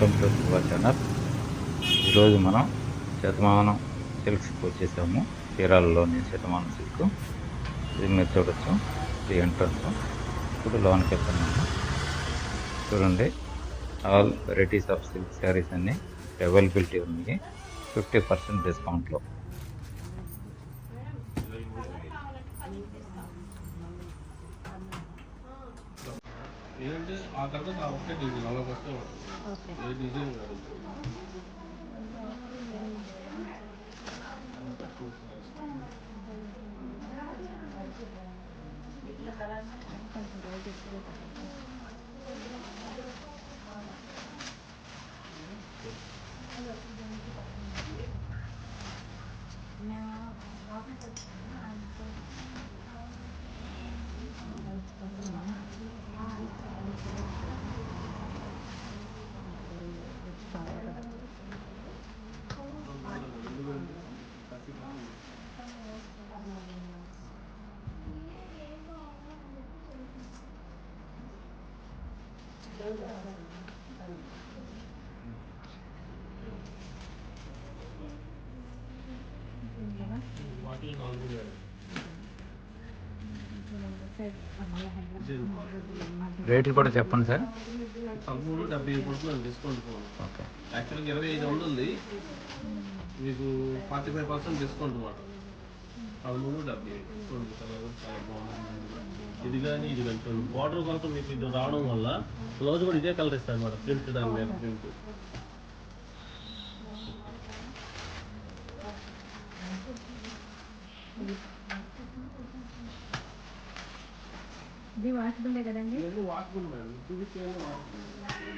Welcome to our channel. ఈరోజు మనం శతమానం సిల్క్స్కి వచ్చేసాము. చీరాలలోని శతమానం సిల్క్. ఇది మీరు చూడొచ్చు. ఇది ఎంట్రన్స్. ఇప్పుడు లోన్కి వెళ్తున్నాము. చూడండి all varieties of silk sarees అన్నీ అవైలబిలిటీ ఉంది. ఫిఫ్టీ పర్సెంట్ డిస్కౌంట్లో ఏంటంటే ఆ తర్వాత ఆ ఒకే డిజైన్ అలా వస్తే ఏ కాదు. వేలు. రేట్లు కూడా చెప్పండి సార్. పదమూడు డెబ్బై పడుతుంది డిస్కౌంట్ ఓకే. యాక్చువల్గా ఇరవై ఐదు వందలది. మీకు ఫార్టీ ఫైవ్ పర్సెంట్ డిస్కౌంట్ అనమాట ఐదు చూడండి కలర్ చాలా బాగుంది ఇది కానీ ఇది కానీ చూడండి బార్డర్ మీకు ఇది రావడం వల్ల బ్లౌజ్ కూడా ఇదే కలర్ ఇస్తారు అనమాట ప్రింట్ దాని మీద ప్రింట్. ఇది వాషబుల్ కదండి? Washable madam. వాషబుల్.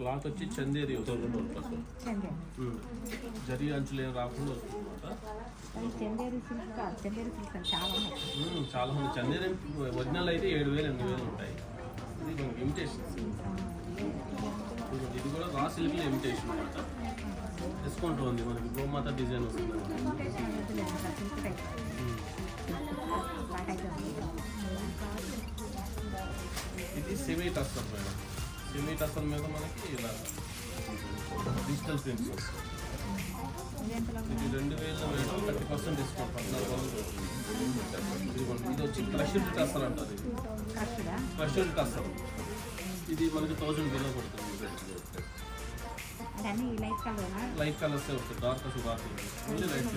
క్లాత్ వచ్చి చందేరి వస్తుంది అసలు చందేరి జరి అంచులు ఏం రాకుండా వస్తుంది అనమాట చాలా మంది చందేరి ఒరిజినల్ అయితే ఏడు వేలు ఎనిమిది వేలు ఉంటాయి. ఇది మనకి ఇమిటేషన్ ఇది కూడా రా సిల్క్ ఇమిటేషన్ అనమాట డిస్కౌంట్ ఉంది మనకి. గోమాత డిజైన్ వస్తుంది ఇది సెమీ టస్టర్ మేడం. సెమీ టస్టర్ మీద మనకి ఇలా డిజిటల్ ప్రింట్స్ ఇది రెండు వేల మేడం థర్టీ పర్సెంట్ డిస్కౌంట్ పద్నాలుగు వందలు ఇది వచ్చి క్రష్డ్ టస్టర్ అంటారు ఇది కస్టమ్ ఇది మనకి థౌసండ్ బిలో పడుతుంది లైట్ కలర్స్ వస్తాయి డార్క్ అసలు dark only light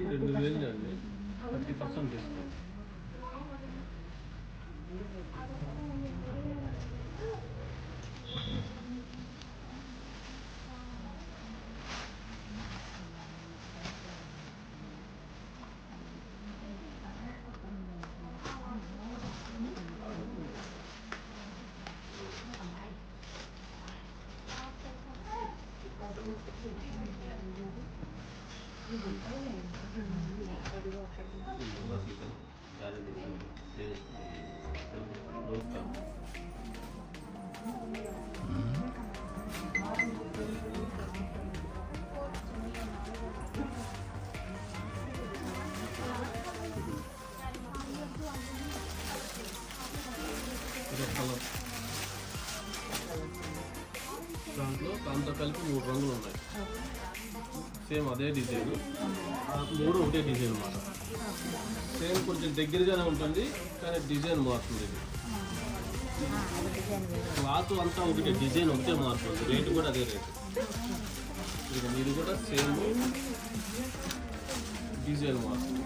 웬일이야? 밖에 박상 됐어. Thank you. అండి థర్టీ పర్సెంట్ డిస్కౌంట్ కలర్ దాంట్లో దాంతో కలిపి మూడు రంగులు ఉన్నాయి సేమ్ అదే డిజైన్ ఆ మూడు ఒకటే డిజైన్ అన్నమాట సేమ్ కొంచెం దగ్గరగానే ఉంటుంది కానీ డిజైన్ మారుతుంది. ఇది క్లాత్ అంతా ఒకటే డిజైన్ ఒకటే మారుతుంది. రేటు కూడా అదే రేటు ఇక ఇది కూడా సేమ్ డిజైన్ మారుతుంది.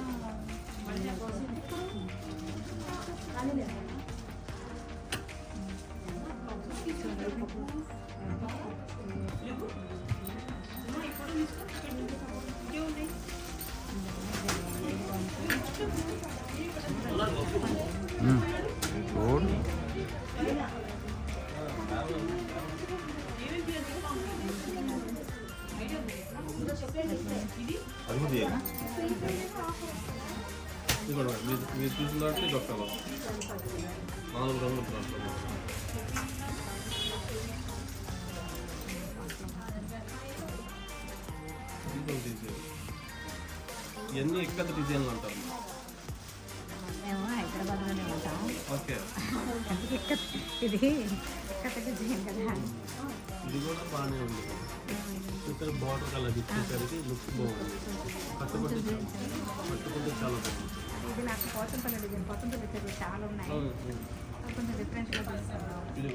చూడు మీరు చూసిన దాంట్లో ఇది ఒక కలర్ నాలుగు రంగులు దాంట్లో ఇవన్నీ ఎక్కడ డిజైన్లు అంటారు? ఓకే. ఇది కదా ఇది కూడా బాగానే ఉంది. ఇక్కడ బార్డర్ కలర్ ఇచ్చేసరికి లుక్ బాగుంది. కట్టుకుంటే కట్టుకుంటే చాలా బాగుంది. ఇది నాకు పోతంపల్లి డిజైన్ పోతంపల్లి చెరువు చాలా ఉన్నాయి. కొంచెం డిఫరెంట్గా ఇది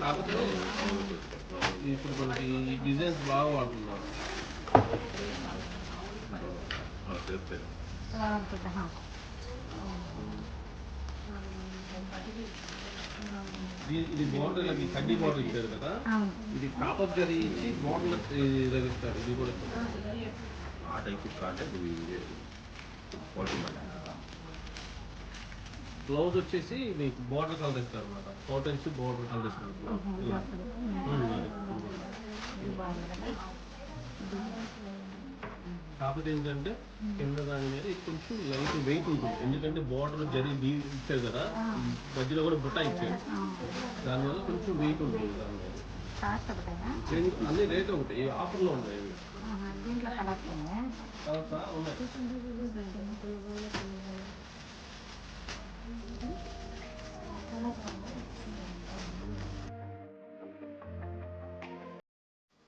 కాకపోతే ఇప్పుడు మనకి ఈ డిజైన్స్ బాగా వాడుతున్నారు బాగుంటుందా ఇది- ఇది బార్డర్ ఇలా ఈ కడ్డీ బార్డర్ ఇచ్చారు కదా అవును ఇది కాపర్ జరీ ఇచ్చి బార్డర్ ఇస్తారు ఇది కూడా ఆ టైపు కాటకు బ్లౌజ్ వచ్చేసి మీకు బార్డర్ కలర్ ఇస్తారు అనమాట కాటన్స్ బార్డర్ కలర్ ఇస్తారు కాకపోతే ఏంటంటే కింద దాని మీద కొంచెం లైట్ వెయిట్ ఉంటుంది. ఎందుకంటే బార్డర్ జరీ డీ ఇచ్చారు కదా మధ్యలో కూడా బుట్ట ఇచ్చారు. దానివల్ల కొంచెం వెయిట్ ఉంటుంది దాని మీద. అన్ని రేట్ ఒకటి. ఈ ఆఫర్లో ఉన్నాయి దీంట్లో కలర్సా ఉన్నాయి. 음.